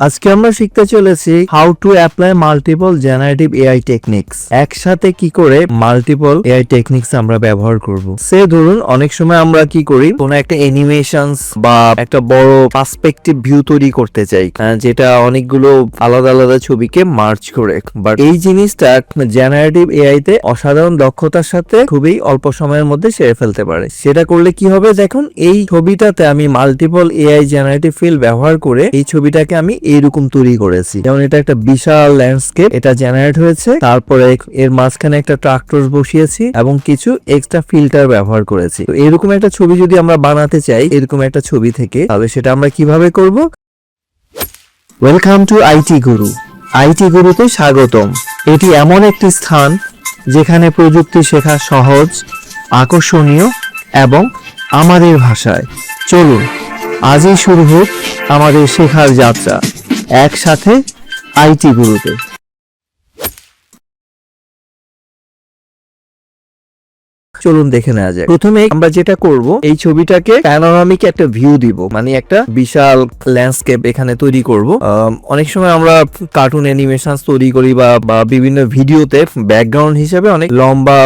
আজকে আমরা শিখতে চলেছি how to apply multiple generative AI techniques একসাথে কি করে মাল্টিপল এআই টেকনিক্স আমরা ব্যবহার করব। সে ধরুন, অনেক সময় আমরা কি করি, কোনো একটা অ্যানিমেশনস বা একটা বড় পার্সপেক্টিভ ভিউ তৈরি করতে চাই যেটা অনেকগুলো আলাদা আলাদা ছবিকে মার্চ করে। বাট এই জিনিসটা জেনারেটিভ এআই তে অসাধারণ দক্ষতার সাথে খুবই অল্প সময়ের মধ্যে সেরে ফেলতে পারে। সেটা করলে কি হবে? দেখুন, এই ছবিটাতে আমি মাল্টিপল এআই জেনারেটিভ ফিল ব্যবহার করে এই ছবিটাকে আমি এইরকম তৈরি করেছি। যেমন এটা একটা বিশাল ল্যান্ডস্কেপ এটা জেনারেট হয়েছে, তারপরে এর মাঝখানে একটা ট্রাক্টর বসিয়েছি এবং কিছু এক্সট্রা ফিল্টার ব্যবহার করেছি। তো এরকম একটা ছবি যদি আমরা বানাতে চাই, এরকম একটা ছবি থেকে, তাহলে সেটা আমরা কীভাবে করব? Welcome to IT Guru IT গুরুতে স্বাগতম। এটি এমন একটি স্থান যেখানে প্রযুক্তি শেখা সহজ, আকর্ষণীয় এবং আমাদের ভাষায়। চলুন, আজই শুরু হোক আমাদের শেখার যাত্রা। একসাথে আইটি গুরুতে চলুন দেখে নেওয়া যায় প্রথমে আমরা যেটা করব, এই ছবিটাকে প্যানোরামিক একটা ভিউ দিব মানে একটা বিশাল ল্যান্ডস্কেপ এখানে তৈরি করব। অনেক সময় আমরা কার্টুন অ্যানিমেশন তৈরি করি বা বা বিভিন্ন ভিডিওতে ব্যাকগ্রাউন্ড হিসেবে অনেক লম্বা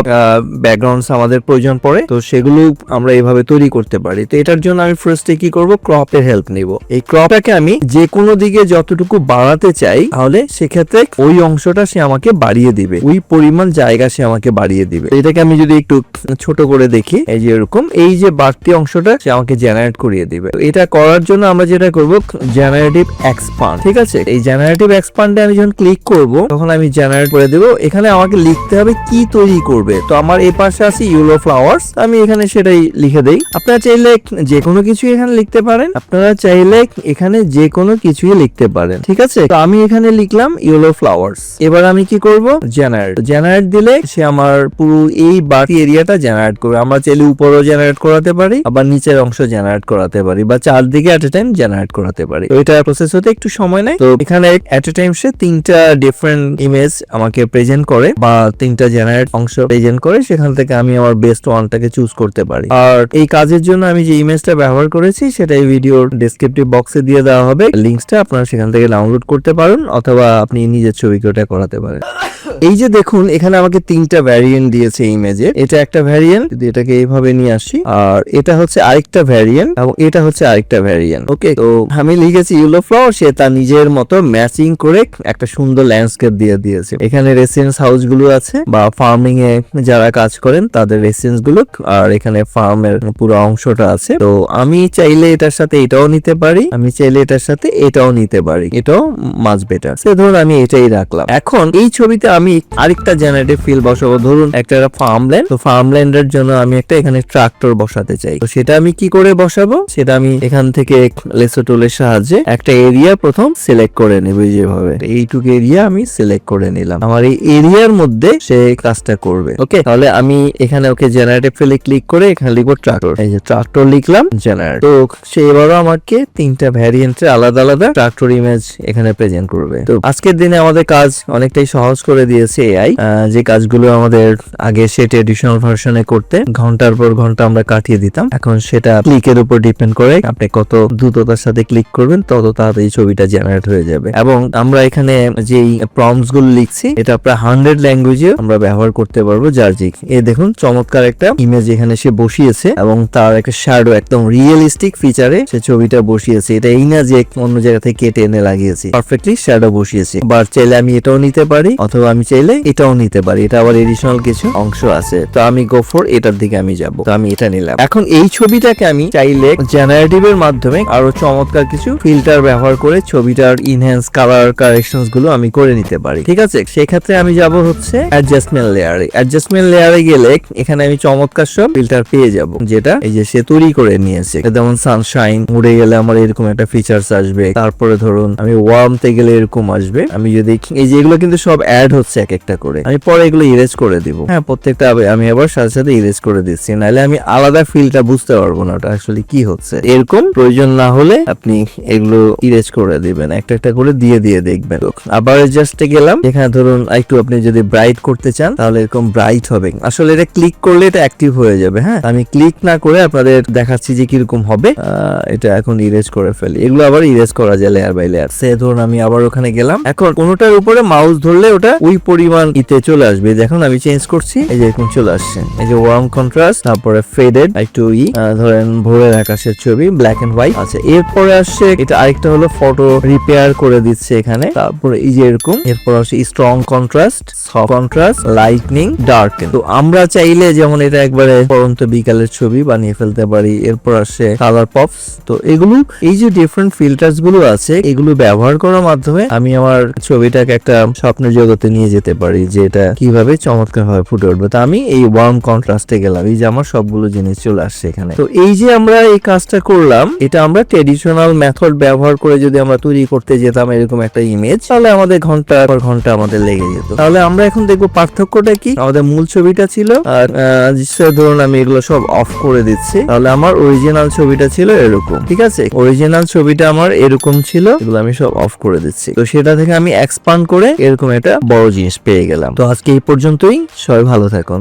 ব্যাকগ্রাউন্ডস আমাদের প্রয়োজন পড়ে, তো সেগুলো আমরা এভাবে তৈরি করতে পারি। তো এটার জন্য আমি ফার্স্টে কি করব? ক্রপের হেল্প নিব। এই ক্রপটাকে আমি যে কোনো দিকে যতটুকু বাড়াতে চাই, তাহলে সেক্ষেত্রে ওই অংশটা সে আমাকে বাড়িয়ে দিবে, ওই পরিমাণ জায়গা সে আমাকে বাড়িয়ে দিবে। এটাকে আমি যদি একটু ছোট করে দেখি। এই যে এরকম। এই যে বাড়তি অংশটা সে আমাকে জেনারেট করিয়ে দিবে। এটা করার জন্য আমরা যেটা করব জেনারেটিভ এক্সপান্ড ঠিক আছে? এই জেনারেটিভ এক্সপান্ডে আমি যখন ক্লিক করব, তখন আমি জেনারেট করে দেব। এখানে আমাকে লিখতে হবে কি তৈরি করবে। তো আমার এই পাশে আছে ইউলো ফ্লাওয়ার্স আমি এখানে সেটাই লিখে দেই। আপনারা চাইলে যে কোনো কিছু এখানে লিখতে পারেন। আপনারা চাইলে এখানে যে কোনো কিছুই লিখতে পারেন, ঠিক আছে? তো আমি এখানে লিখলাম ইয়েলো ফ্লাওয়ার্স এবার আমি কি করব? জেনারেট জেনারেট দিলে সে আমার পুরো এই বাকি এরিয়াটা জেনারেট করবে। আমরা চাইলে উপরও জেনারেট করাতে পারি, আবার নিচের অংশ জেনারেট করাতে পারি বা চারদিকে এট এ টাইম জেনারেট করাতে পারি। তো এটা প্রসেস হতে একটু সময় নেয়। তো এখানে এট এ টাইম সে তিনটা ডিফারেন্ট ইমেজ আমাকে প্রেজেন্ট করে বা তিনটা জেনারেট অংশ প্রেজেন্ট করে। সেখান থেকে আমি আমার বেস্ট ওয়ানটাকে চুজ করতে পারি। আর এই কাজের জন্য আমি যে ইমেজটা ব্যবহার করেছি, সেটা এই ভিডিওর ডেসক্রিপটিভ বক্সে দিয়ে দেওয়া হবে। লিঙ্কসটা আপনারা সেখান থেকে ডাউনলোড করতে পারেন, অথবা আপনি নিজের ছবিকে ওটা করাতে পারেন। এই যে দেখুন, এখানে আমাকে তিনটা ভ্যারিয়েন্ট দিয়েছে ইমেজে এটা একটা ভ্যারিয়েন্ট যদি এটাকে এইভাবে নিয়ে আসি, আর এটা হচ্ছে আরেকটা ভ্যারিয়েন্ট এবং এটা হচ্ছে আরেকটা ভ্যারিয়েন্ট ওকে তো আমি লিখেছি ইউলো ফ্লাওয়ার সে তার নিজের মতো ম্যাচিং করে একটা সুন্দর ল্যান্ডস্কেপ দিয়ে দিয়েছে। এখানে রেসিডেন্স হাউসগুলো আছে, বা ফার্মিং এ যারা কাজ করেন, তাদের রেসিডেন্সগুলো, আর এখানে ফার্মের পুরো অংশটা আছে। তো আমি চাইলে এটার সাথে এটাও নিতে পারি, আমি চাইলে এটার সাথে এটাও নিতে পারি। এটাও মাছ বেটার সে ধরুন আমি এটাই রাখলাম। এখন এই ছবিতে আমি আরেকটা জেনারেটিভ ফিল বসাবো। ধরুন, একটা ফার্মল্যান্ড তো ফার্মল্যান্ডের জন্য আমি একটা এখানে ট্রাক্টর বসাতে চাই। তো সেটা আমি কি করে বসাবো? সেটা আমি এখান থেকে লেসো টুলের সাহায্যে একটা এরিয়া প্রথম সিলেক্ট করে নেব যেভাবে। এইটুকু এরিয়া আমি সিলেক্ট করে নিলাম। আমার এই এরিয়ার মধ্যে সে কাজটা করবে। ওকে তাহলে আমি এখানে ওকে জেনারেটিভ ফিলে ক্লিক করে এখানে লিখব ট্রাক্টর এই যে ট্রাক্টর লিখলাম জেনারেট তো সে এবারও আমাকে তিনটা ভ্যারিয়েন্টের আলাদা আলাদা ট্রাক্টর ইমেজ এখানে প্রেজেন্ট করবে। তো আজকের দিনে আমাদের কাজ অনেকটাই সহজ করে দিয়েছে এআই যে কাজগুলো আমাদের আগে সেট এডিশনাল ভার্সনে করতে, ঘণ্টার পর ঘণ্টা আমরা কাটিয়ে দিতাম। এখন সেটা ক্লিকের উপর ডিপেন্ড করে আপনি কত দ্রুততার সাথে ক্লিক করবেন, তত তাড়াতাড়ি ছবিটা জেনারেট হয়ে যাবে। এবং আমরা এখানে যেই প্রম্পটসগুলো লিখছি, এটা প্রায় হান্ড্রেড ল্যাঙ্গুয়েজে আমরা ব্যবহার করতে পারব জার্জিক এ দেখুন, চমৎকার একটা ইমেজ এখানে সে বসিয়েছে এবং তার একটা শ্যাডো একদম রিয়েলিস্টিক ফিচারে সে ছবিটা বসিয়েছে। এটা এই না যে অন্য জায়গা থেকে কেটে এনে লাগিয়েছি। পারফেক্টলি শ্যাডো বসিয়েছে। বা চাইলে আমি এটাও নিতে পারি, অথবা আমি চাইলে এটাও নিতে পারি। এটা আবার এডিশনাল কিছু অংশ আছে। তো আমি গো এটার দিকে আমি যাব। তো আমি এটা নিলাম। এখন এই ছবিটাকে আমি চাইলে জেনারেটিভ এর মাধ্যমে আরও চমৎকার কিছু ফিল্টার ব্যবহার করে ছবিটার ইনহ্যান্স কালার কারেকশনসগুলো আমি করে নিতে পারি। ঠিক আছে? সেক্ষেত্রে আমি যাব হচ্ছে অ্যাডজাস্টমেন্ট লেয়ারে অ্যাডজাস্টমেন্ট লেয়ারে গেলে এখানে আমি চমৎকার সব ফিল্টার পেয়ে যাব। যেটা এই যে সে তৈরি করে নিয়েছে। যেমন সানশাইন উড়ে গেলে আমার এরকম একটা ফিচার্স আসবে। তারপরে ধরুন, আমি ওয়ার্মতে গেলে এরকম আসবে। আমি যদি এই যে এগুলো কিন্তু সব অ্যাড হচ্ছে আসছে এক একটা করে। আমি পরে এগুলো ইরেজ করে দিব। হ্যাঁ প্রত্যেকটা আমি আবার সাথে সাথে ইরেজ করে দিচ্ছি। নাহলে আমি আলাদা ফিলটা বুঝতে পারব না ওটা আসলে কি হচ্ছে। এরকম প্রয়োজন না হলে আপনি এগুলো ইরেজ করে দিবেন। একটা একটা করে দিয়ে দিয়ে দেখবেন। আবার জাস্টে গেলাম। এখানে ধরুন একটু আপনি যদি ব্রাইট করতে চান, তাহলে এরকম ব্রাইট হবে। আসলে এটা ক্লিক করলে এটা অ্যাক্টিভ হয়ে যাবে হ্যাঁ? আমি ক্লিক না করে আপনাদের দেখাচ্ছি যে কীরকম হবে। এটা এখন ইরেজ করে ফেলি। এগুলো আবার ইরেজ করা যায় লেয়ার বাই লেয়ার সে ধরুন আমি আবার ওখানে গেলাম। এখন কোনোটার উপরে মাউস ধরলে ওটা ওই পরিমাণ ইতে চলে আসবে। দেখুন, আমি চেঞ্জ করছি। এই যে এরকম চলে আসছে। এই যে ওয়ার্ম কন্ট্রাস্ট তারপরে ফেডেড একটু ই ধরেন ভোরের আকাশের ছবি ব্ল্যাক এন্ড হোয়াইট আচ্ছা এরপরে আসছে, এটা আরেকটা হলো ফটো রিপেয়ার করে দিচ্ছে এখানে। তারপরে এই যে এরকম, এরপর আসছে strong contrast soft contrast lightning dark তো আমরা চাইলে যেমন এটা একবারে পরন্ত বিকালের ছবি বানিয়ে ফেলতে পারি, এরপর আসছে কালার পপস তো এগুলো, এই যে ডিফারেন্ট ফিল্টার্সগুলো আছে, এগুলো ব্যবহার করার মাধ্যমে আমি আমার ছবিটাকে একটা স্বপ্নের জগতে নিয়ে যেতে পারি, যে এটা কীভাবে চমৎকার ভাবে ফুটে উঠবে। তো আমি এই ওয়ার্ম কন্ট্রাস্টে গেলাম, এই যে আমার সবগুলো জিনিস চলে আসছে এখানে। তো এই যে আমরা এই কাজটা করলাম, এটা আমরা ট্রেডিশনাল মেথড ব্যবহার করে যদি আমরা তৈরি করতে যেতাম এরকম একটা ইমেজ তাহলে আমাদের ঘণ্টা পর ঘণ্টা আমাদের লেগে যেত। তাহলে আমরা এখন দেখব পার্থক্যটা কি? আমাদের মূল ছবিটা ছিল, আর ধরুন আমি এগুলো সব অফ করে দিচ্ছি। তাহলে আমার অরিজিনাল ছবিটা ছিল এরকম, ঠিক আছে? অরিজিনাল ছবিটা আমার এরকম ছিল, এগুলো আমি সব অফ করে দিচ্ছি। তো সেটা থেকে আমি এক্সপান্ড করে এরকম একটা বড় জিনিস পেয়ে গেলাম। তো আজকে এই পর্যন্তই। সবাই ভালো থাকুন।